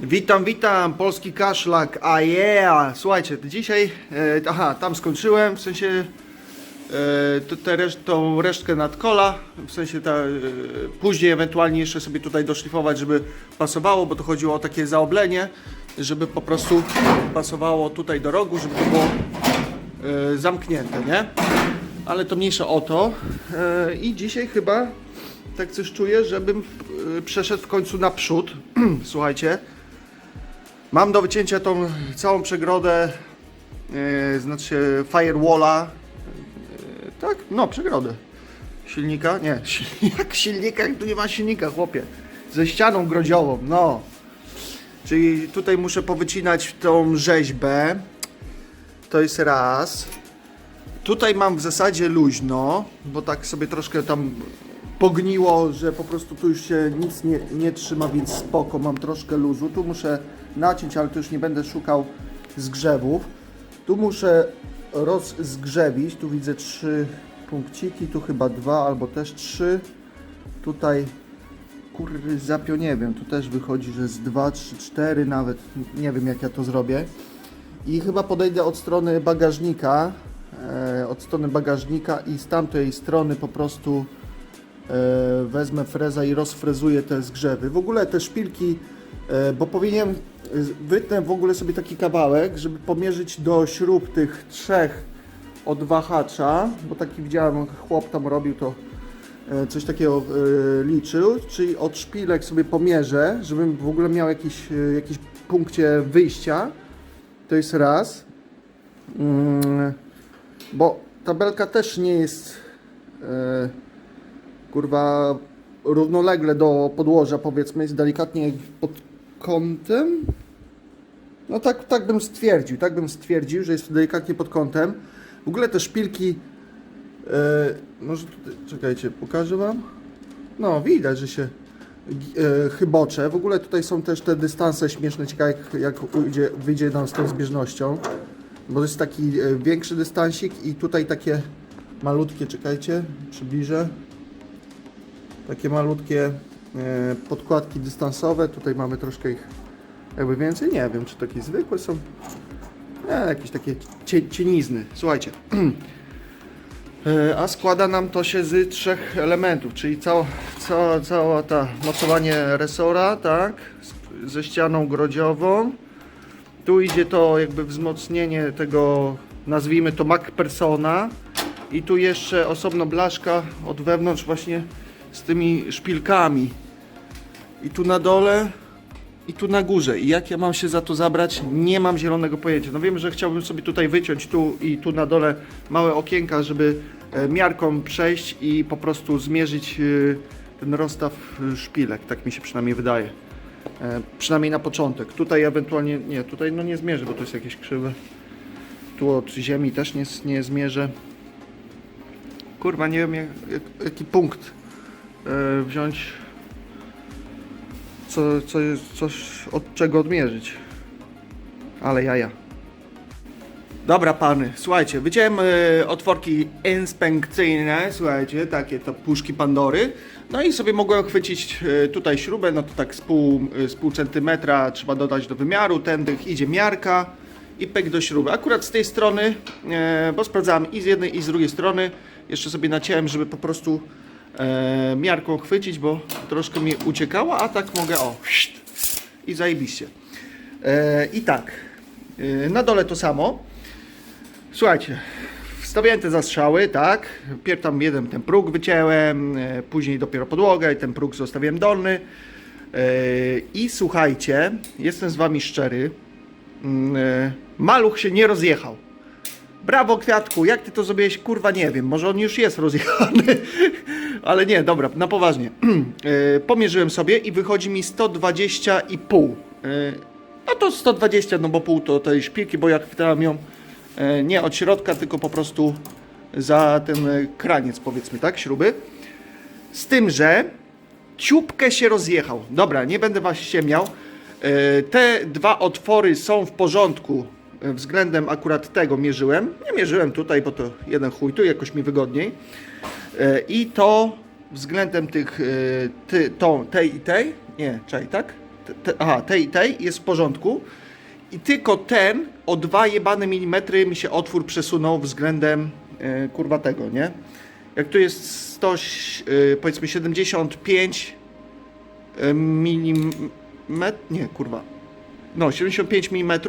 Witam, witam, polski kaszlak, a yeah! Słuchajcie, dzisiaj, e, aha, tam skończyłem, w sensie e, to, te reszt, tą resztkę nadkola, w sensie ta, e, później ewentualnie jeszcze sobie tutaj doszlifować, żeby pasowało, bo to chodziło o takie zaoblenie, żeby po prostu pasowało tutaj do rogu, żeby to było e, zamknięte, nie? Ale to mniejsza o to e, i dzisiaj chyba tak coś czuję, żebym e, przeszedł w końcu naprzód, słuchajcie, Mam do wycięcia tą całą przegrodę, yy, znaczy firewalla. Yy, tak, no przegrodę. Silnika? Nie, jak silnika, jak tu nie ma silnika, chłopie. Ze ścianą grodziową, no. Czyli tutaj muszę powycinać tą rzeźbę. To jest raz. Tutaj mam w zasadzie luźno, bo tak sobie troszkę tam pogniło, że po prostu tu już się nic nie, nie trzyma, więc spoko, mam troszkę luzu. Tu muszę naciąć, ale tu już nie będę szukał zgrzewów. Tu muszę rozzgrzewić, tu widzę trzy punkciki, tu chyba dwa albo też trzy. Tutaj kurry zapio nie wiem, tu też wychodzi, że z dwa, trzy, cztery nawet, nie wiem jak ja to zrobię. I chyba podejdę od strony bagażnika, e, od strony bagażnika i z tamtej strony po prostu e, wezmę freza i rozfrezuję te zgrzewy. W ogóle te szpilki, e, bo powinienem, wytnę w ogóle sobie taki kawałek, żeby pomierzyć do śrub tych trzech od wahacza, bo taki widziałem, chłop tam robił to, e, coś takiego e, liczył, czyli od szpilek sobie pomierzę, żebym w ogóle miał jakiś, e, jakiś punkcie wyjścia. To jest raz. Mm, bo tabelka też nie jest kurwa równolegle do podłoża, powiedzmy, jest delikatnie pod kątem. No tak, tak bym stwierdził, tak bym stwierdził, że jest delikatnie pod kątem. W ogóle te szpilki, e, może tutaj, czekajcie, pokażę wam. No, widać, że się e, chybocze. W ogóle tutaj są też te dystanse śmieszne, ciekawe jak, jak ujdzie, wyjdzie nam z tą zbieżnością. Bo to jest taki e, większy dystansik i tutaj takie malutkie, czekajcie, przybliżę. Takie malutkie podkładki dystansowe. Tutaj mamy troszkę ich jakby więcej. Nie wiem, czy takie zwykłe są. Nie, jakieś takie cie, cienizny. Słuchajcie. E, A składa nam to się z trzech elementów, czyli cała, cała, cała ta mocowanie resora, tak, ze ścianą grodziową. Tu idzie to jakby wzmocnienie tego, nazwijmy to MacPersona. I tu jeszcze osobno blaszka od wewnątrz właśnie z tymi szpilkami. I tu na dole i tu na górze. I jak ja mam się za to zabrać, nie mam zielonego pojęcia. No wiem, że chciałbym sobie tutaj wyciąć tu i tu na dole małe okienka, żeby e, miarką przejść i po prostu zmierzyć e, ten rozstaw e, szpilek. Tak mi się przynajmniej wydaje. Przynajmniej na początek. Tutaj ewentualnie, nie, tutaj no nie zmierzę, bo to jest jakieś krzywe. Tu od ziemi też nie, nie zmierzę. Kurwa, nie wiem jak, jak, jaki punkt wziąć co, co coś od czego odmierzyć. Ale jaja. Dobra pany, słuchajcie, wyciąłem e, otworki inspekcyjne, słuchajcie, takie to puszki Pandory. No i sobie mogłem chwycić e, tutaj śrubę, no to tak z pół, e, z pół centymetra trzeba dodać do wymiaru, tędy idzie miarka i pek do śruby. Akurat z tej strony, e, bo sprawdzałem i z jednej i z drugiej strony, jeszcze sobie naciąłem, żeby po prostu e, miarką chwycić, bo troszkę mi uciekało, a tak mogę, o, i zajebiście. E, I tak, e, na dole to samo. Słuchajcie, wstawiałem te zastrzały, tak? Pierw tam jeden ten próg wycięłem, e, później dopiero podłogę i ten próg zostawiłem dolny. E, I słuchajcie, jestem z wami szczery. mm, e, Maluch się nie rozjechał. Brawo Kwiatku, jak ty to zrobiłeś? Kurwa nie wiem, może on już jest rozjechany. Ale nie, dobra, na poważnie. E, Pomierzyłem sobie i wychodzi mi 120,5. E, No to 120, no bo pół to tej szpilki, bo ja chwytałem ją e, nie od środka, tylko po prostu za ten kraniec, powiedzmy, tak, śruby. Z tym, że ciupkę się rozjechał. Dobra, nie będę was ściemniał. Te dwa otwory są w porządku względem akurat tego mierzyłem. Nie mierzyłem tutaj, bo to jeden chuj, tu jakoś mi wygodniej. E, I to względem tych, e, ty, tą, tej i tej, nie, czaj, tak? te, aha, tej, tej jest w porządku. I tylko ten o dwa jebane milimetry mi się otwór przesunął względem e, kurwa tego, nie? Jak tu jest 100, e, powiedzmy 75 mm, nie kurwa, no 75 mm,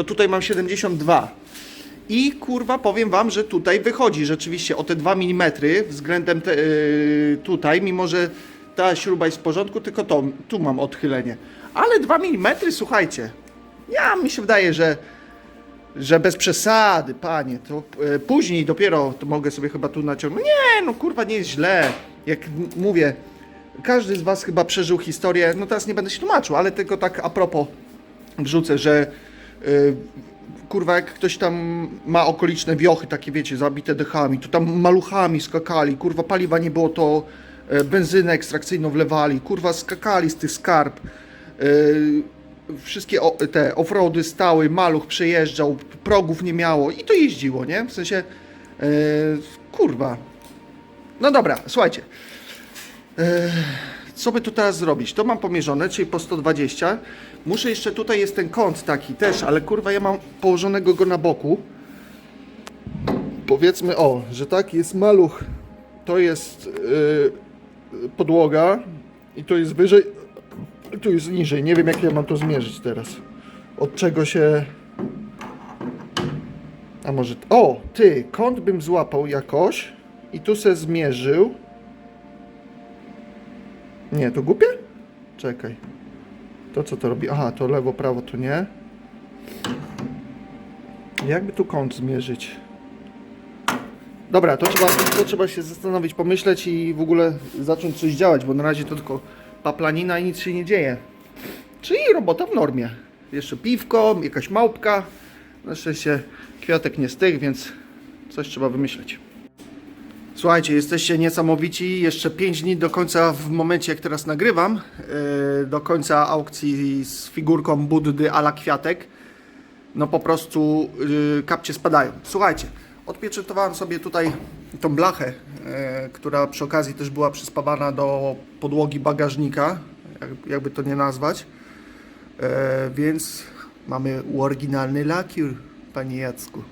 to tutaj mam 72. I kurwa powiem wam, że tutaj wychodzi rzeczywiście o te 2 mm względem te, yy, tutaj, mimo że ta śruba jest w porządku, tylko to, tu mam odchylenie. Ale 2 mm, słuchajcie, ja mi się wydaje, że, że bez przesady, panie, to yy, później dopiero to mogę sobie chyba tu naciągnąć. Nie, no kurwa, nie jest źle. Jak mówię, każdy z was chyba przeżył historię, no teraz nie będę się tłumaczył, ale tylko tak a propos wrzucę, że kurwa, jak ktoś tam ma okoliczne wiochy, takie wiecie, zabite dechami, to tam maluchami skakali, kurwa, paliwa nie było, to e, benzynę ekstrakcyjną wlewali, kurwa, skakali z tych skarb. E, wszystkie te offroady stały, maluch przejeżdżał, progów nie miało i to jeździło, nie? W sensie, kurwa. No dobra, słuchajcie. Co by tu teraz zrobić? To mam pomierzone, czyli po 120. Muszę jeszcze, tutaj jest ten kąt taki też, ale kurwa ja mam położonego go na boku. Powiedzmy, o, że tak, jest maluch, to jest yy, podłoga i to jest wyżej, tu jest niżej. Nie wiem jak ja mam to zmierzyć teraz. Od czego się... A może... O, ty, kąt bym złapał jakoś i tu se zmierzył. Nie, to głupie? Czekaj. To co to robi? Aha, to lewo, prawo, tu nie. Jakby tu kąt zmierzyć? Dobra, to trzeba, to trzeba się zastanowić, pomyśleć i w ogóle zacząć coś działać, bo na razie to tylko paplanina i nic się nie dzieje. Czyli robota w normie. Jeszcze piwko, jakaś małpka. Na szczęście kwiatek nie stych, więc coś trzeba wymyśleć. Słuchajcie, jesteście niesamowici. Jeszcze 5 dni do końca, w momencie jak teraz nagrywam, yy, do końca aukcji z figurką Buddy ala kwiatek. No po prostu yy, kapcie spadają. Słuchajcie, odpieczętowałem sobie tutaj tą blachę, yy, która przy okazji też była przyspawana do podłogi bagażnika, jak, jakby to nie nazwać. Więc mamy oryginalny lakier, panie Jacku.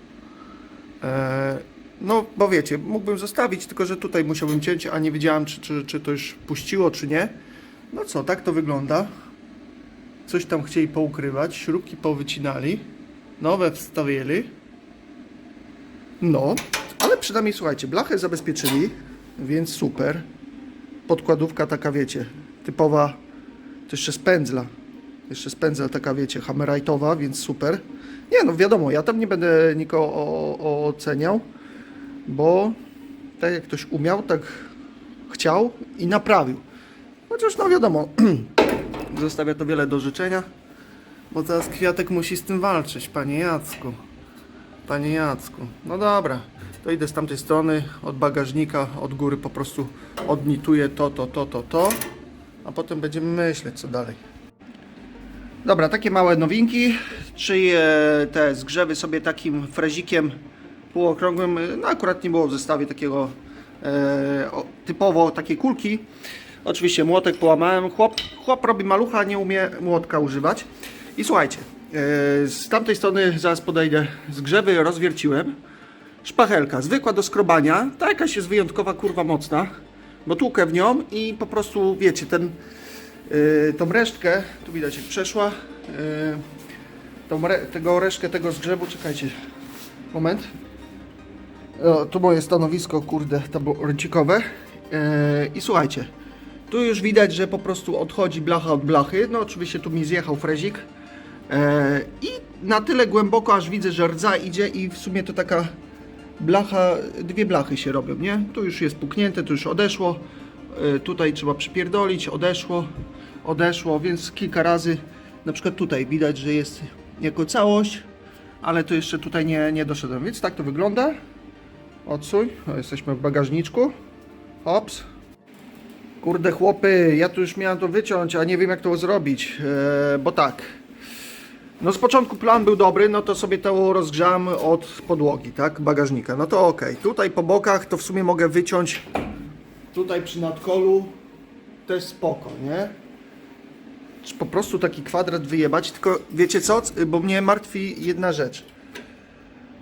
No, bo wiecie, mógłbym zostawić, tylko że tutaj musiałbym cięć, a nie wiedziałem, czy, czy, czy to już puściło, czy nie. No co, tak to wygląda. Coś tam chcieli poukrywać, śrubki powycinali, nowe wstawili. No, ale przynajmniej słuchajcie, blachę zabezpieczyli, więc super. Podkładówka taka, wiecie, typowa, to jeszcze z pędzla. Jeszcze z pędzla taka, wiecie, hammerite'owa, więc super. Nie no, wiadomo, ja tam nie będę nikogo oceniał, bo tak jak ktoś umiał, tak chciał i naprawił. Chociaż no wiadomo, zostawia to wiele do życzenia, bo teraz Kwiatek musi z tym walczyć, panie Jacku. Panie Jacku, no dobra, to idę z tamtej strony, od bagażnika, od góry po prostu odnituję to, to, to, to, to, a potem będziemy myśleć co dalej. Dobra, takie małe nowinki, czyli e, te zgrzewy sobie takim frezikiem półokrągłym, e, no akurat nie było w zestawie takiego e, typowo takiej kulki. Oczywiście młotek połamałem, chłop, chłop robi malucha, nie umie młotka używać. I słuchajcie, e, z tamtej strony zaraz podejdę, zgrzewy rozwierciłem. Szpachelka, zwykła do skrobania, ta jakaś jest wyjątkowa, kurwa mocna, bo tłukę w nią i po prostu, wiecie, ten Yy, tą resztkę, tu widać jak przeszła, yy, tą re, tego resztkę tego zgrzebu, czekajcie, moment. O, tu moje stanowisko, kurde, taborcikowe. Yy, I słuchajcie, tu już widać, że po prostu odchodzi blacha od blachy. No oczywiście tu mi zjechał frezik. Yy, I na tyle głęboko, aż widzę, że rdza idzie i w sumie to taka blacha, dwie blachy się robią, nie? Tu już jest puknięte, tu już odeszło. Y, Tutaj trzeba przypierdolić, odeszło, odeszło, więc kilka razy, na przykład tutaj widać, że jest jako całość, ale to jeszcze tutaj nie, nie doszedłem, więc tak to wygląda. Odsuń, o, jesteśmy w bagażniczku. Hops. Kurde chłopy, ja tu już miałem to wyciąć, a nie wiem jak to zrobić, e, bo tak. No z początku plan był dobry, no to sobie to rozgrzałem od podłogi, tak, bagażnika. No to ok. Tutaj po bokach to w sumie mogę wyciąć tutaj przy nadkolu też spoko, nie? Czy po prostu taki kwadrat wyjebać, tylko wiecie co? Bo mnie martwi jedna rzecz.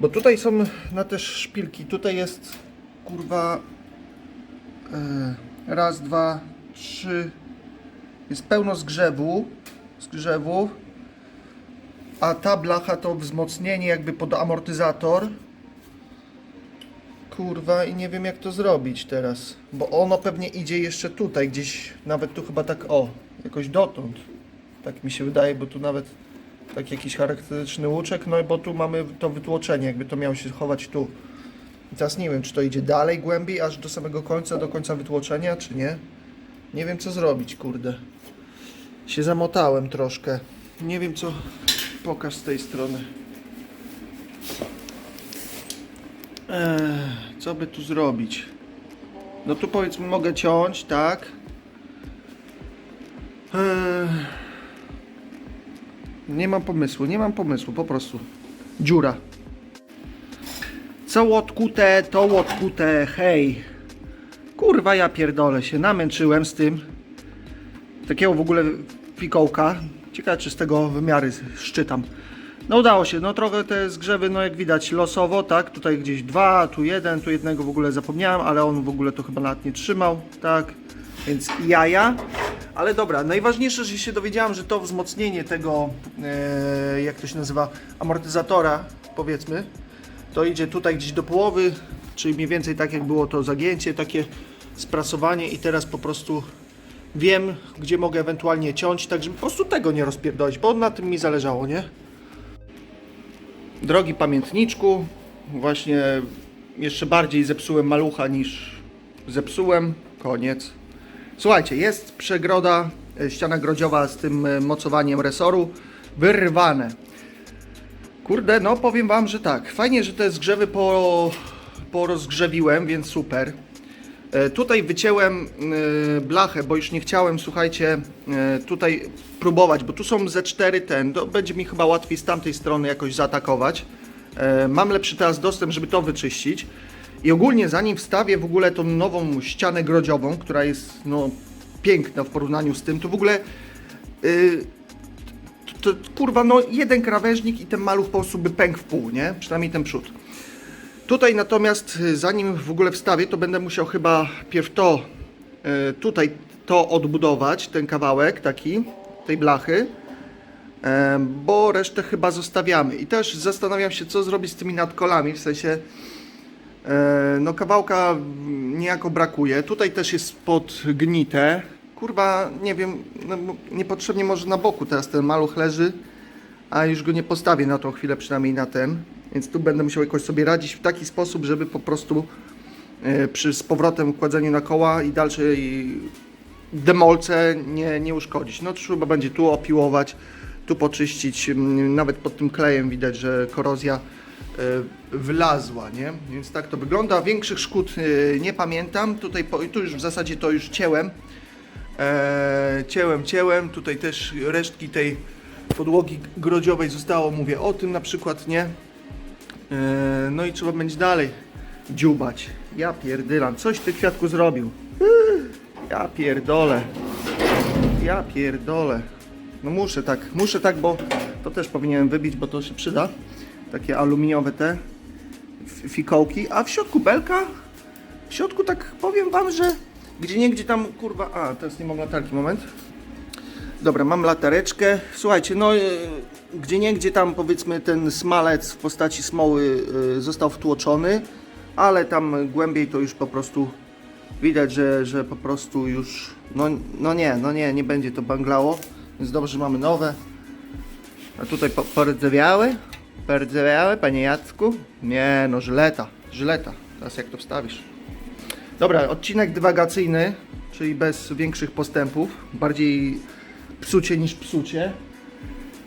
Bo tutaj są na też szpilki, tutaj jest kurwa e, raz, dwa, trzy jest pełno zgrzewu zgrzewów a ta blacha to wzmocnienie jakby pod amortyzator. Kurwa i nie wiem jak to zrobić teraz bo ono pewnie idzie jeszcze tutaj gdzieś nawet tu chyba tak o jakoś dotąd. Tak mi się wydaje bo tu nawet tak jakiś charakterystyczny łuczek. No bo tu mamy to wytłoczenie jakby to miało się chować tu. I teraz nie wiem czy to idzie dalej głębiej aż do samego końca do końca wytłoczenia czy nie? Nie wiem co zrobić kurde. Się zamotałem troszkę. Nie wiem co pokaż z tej strony. Eee, co by tu zrobić? No tu powiedzmy mogę ciąć, tak? Eee, nie mam pomysłu, nie mam pomysłu, po prostu. Dziura. Co łotkute, to łotkute, hej. Kurwa, ja pierdolę się, namęczyłem z tym. Takiego w ogóle fikołka. Ciekawe, czy z tego wymiary szczytam. No udało się, no trochę te zgrzewy, no jak widać losowo, tak, tutaj gdzieś dwa, tu jeden, tu jednego w ogóle zapomniałem, ale on w ogóle to chyba nawet nie trzymał, tak, więc jaja. Ale dobra, najważniejsze, że się dowiedziałem, że to wzmocnienie tego, e, jak to się nazywa, amortyzatora, powiedzmy, to idzie tutaj gdzieś do połowy, czyli mniej więcej tak jak było to zagięcie, takie sprasowanie i teraz po prostu wiem, gdzie mogę ewentualnie ciąć, tak żeby po prostu tego nie rozpierdolić, bo na tym mi zależało, nie? Drogi pamiętniczku, właśnie jeszcze bardziej zepsułem malucha niż zepsułem. Koniec. Słuchajcie, jest przegroda, e, ściana grodziowa z tym e, mocowaniem resoru. Wyrwane. Kurde, no powiem wam, że tak. Fajnie, że te zgrzewy po, porozgrzewiłem, więc super. E, Tutaj wycięłem blachę, bo już nie chciałem, słuchajcie, tutaj próbować, bo tu są ze 4 ten, to będzie mi chyba łatwiej z tamtej strony jakoś zaatakować. Mam lepszy teraz dostęp, żeby to wyczyścić. I ogólnie zanim wstawię w ogóle tą nową ścianę grodziową, która jest no piękna w porównaniu z tym, to w ogóle y, to, to kurwa no jeden krawężnik i ten maluch po prostu by pękł w pół, nie? Przynajmniej ten przód. Tutaj natomiast, y, zanim w ogóle wstawię, to będę musiał chyba pierw to, y, tutaj to odbudować, ten kawałek taki, tej blachy, em, bo resztę chyba zostawiamy. I też zastanawiam się, co zrobić z tymi nadkolami, w sensie, e, no kawałka niejako brakuje. Tutaj też jest podgnite. Kurwa, nie wiem, no, niepotrzebnie może na boku teraz ten maluch leży, a już go nie postawię na tą chwilę, przynajmniej na ten. Więc tu będę musiał jakoś sobie radzić w taki sposób, żeby po prostu e, przy z powrotem kładzeniu na koła i dalszej demolce nie, nie uszkodzić. No trzeba będzie tu opiłować, tu poczyścić, nawet pod tym klejem widać, że korozja e, wylazła, nie? Więc tak to wygląda. Większych szkód e, nie pamiętam. Tutaj tu już w zasadzie to już cięłem. E, cięłem, cięłem. Tutaj też resztki tej podłogi grodziowej zostało, mówię o tym na przykład, nie? E, no i trzeba będzie dalej dziubać. Ja pierdylam. Coś ty kwiatku zrobił. Ja pierdolę. Ja pierdolę. No muszę tak, muszę tak, bo to też powinienem wybić, bo to się przyda. Takie aluminiowe te fikołki. A w środku belka? W środku tak powiem wam, że gdzie nie gdzie tam kurwa. A, teraz nie mam latarki, moment. Dobra, mam latareczkę. Słuchajcie, no e, gdzie nie gdzie tam powiedzmy ten smalec w postaci smoły e, został wtłoczony, ale tam głębiej to już po prostu widać, że, że po prostu już no, no nie, no nie, nie będzie to banglało, więc dobrze, mamy nowe. A tutaj po, pordzewiały? Pordzewiały, panie Jacku? Nie, no żyleta, żyleta. Teraz jak to wstawisz? Dobra, odcinek dywagacyjny, czyli bez większych postępów, bardziej psucie niż psucie.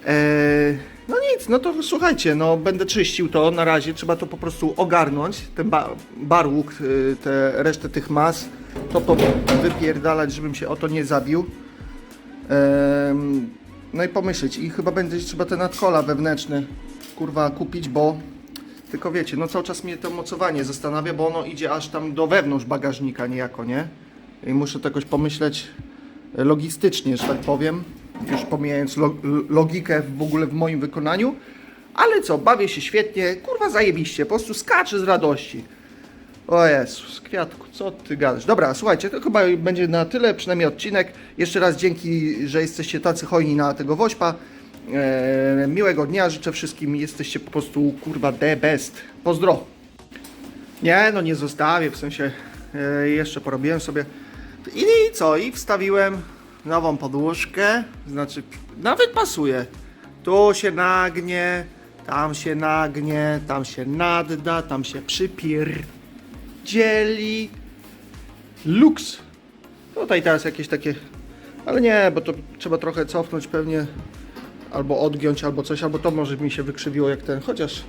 Eee, no nic, no to słuchajcie, no będę czyścił to na razie, trzeba to po prostu ogarnąć, ten ba barłuk, y, te resztę tych mas, to po wypierdalać, żebym się o to nie zabił. Em, no i pomyśleć, i chyba będzie trzeba te nadkola wewnętrzne, kurwa, kupić, bo tylko wiecie, no cały czas mnie to mocowanie zastanawia, bo ono idzie aż tam do wewnątrz bagażnika niejako, nie? I muszę to jakoś pomyśleć logistycznie, że tak powiem. Już pomijając lo- logikę w ogóle w moim wykonaniu. Ale co, bawię się świetnie, kurwa zajebiście, po prostu skaczę z radości. O Jezus, Kwiatku, co ty gadasz? Dobra, słuchajcie, to chyba będzie na tyle, przynajmniej odcinek. Jeszcze raz dzięki, że jesteście tacy hojni na tego woźpa. Eee, miłego dnia życzę wszystkim, jesteście po prostu, kurwa, the best. Pozdro. Nie, no nie zostawię, w sensie e, jeszcze porobiłem sobie. I, I co? I wstawiłem nową podłóżkę, znaczy nawet pasuje. Tu się nagnie, tam się nagnie, tam się nadda, tam się przypierdzieli. Luks. Tutaj teraz jakieś takie, ale nie, bo to trzeba trochę cofnąć pewnie, albo odgiąć, albo coś, albo to może mi się wykrzywiło jak ten, chociaż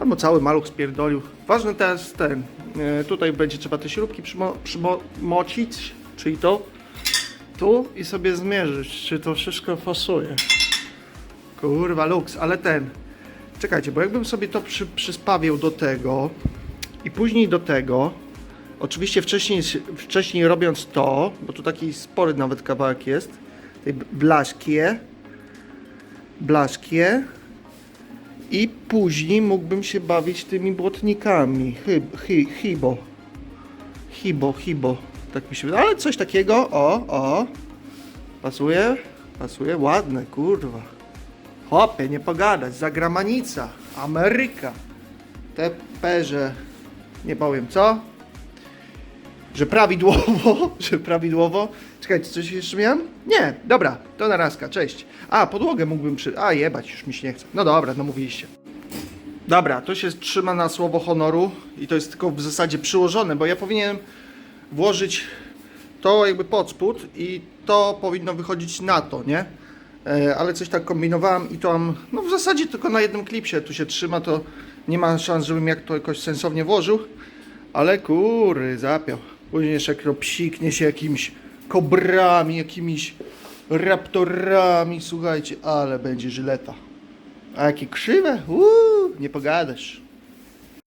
Albo cały maluch spierdolił. Ważny teraz ten. e, tutaj będzie trzeba te śrubki przymo- przymocić, czyli to tu i sobie zmierzyć, czy to wszystko pasuje. Kurwa, luks, ale ten. Czekajcie, bo jakbym sobie to przy, przyspawiał do tego i później do tego. Oczywiście wcześniej, wcześniej robiąc to, bo tu taki spory nawet kawałek jest, tej blaszkie, blaszkie, i później mógłbym się bawić tymi błotnikami. Chyb, hy, hibo. Hibo, hibo. Tak mi się wydaje. Ale coś takiego. O, o. Pasuje? Pasuje? Ładne, kurwa. Hopie, nie pogadać. Zagramanica. Ameryka. Te perze. Nie powiem co. Że prawidłowo, że prawidłowo. Czekajcie, coś jeszcze miałem? Nie, dobra, to narazka, cześć. A, podłogę mógłbym przy... A, jebać, już mi się nie chce. No dobra, no mówiliście. Dobra, to się trzyma na słowo honoru i to jest tylko w zasadzie przyłożone, bo ja powinienem włożyć to jakby pod spód i to powinno wychodzić na to, nie? E, ale coś tak kombinowałem i to mam, no w zasadzie tylko na jednym klipsie tu się trzyma, to nie ma szans, żebym jak to jakoś sensownie włożył. Ale kury, zapiał. Później jeszcze jak to psiknie się jakimiś kobrami, jakimiś raptorami, słuchajcie, ale będzie żyleta. A jakie krzywe? Uuu, nie pogadasz.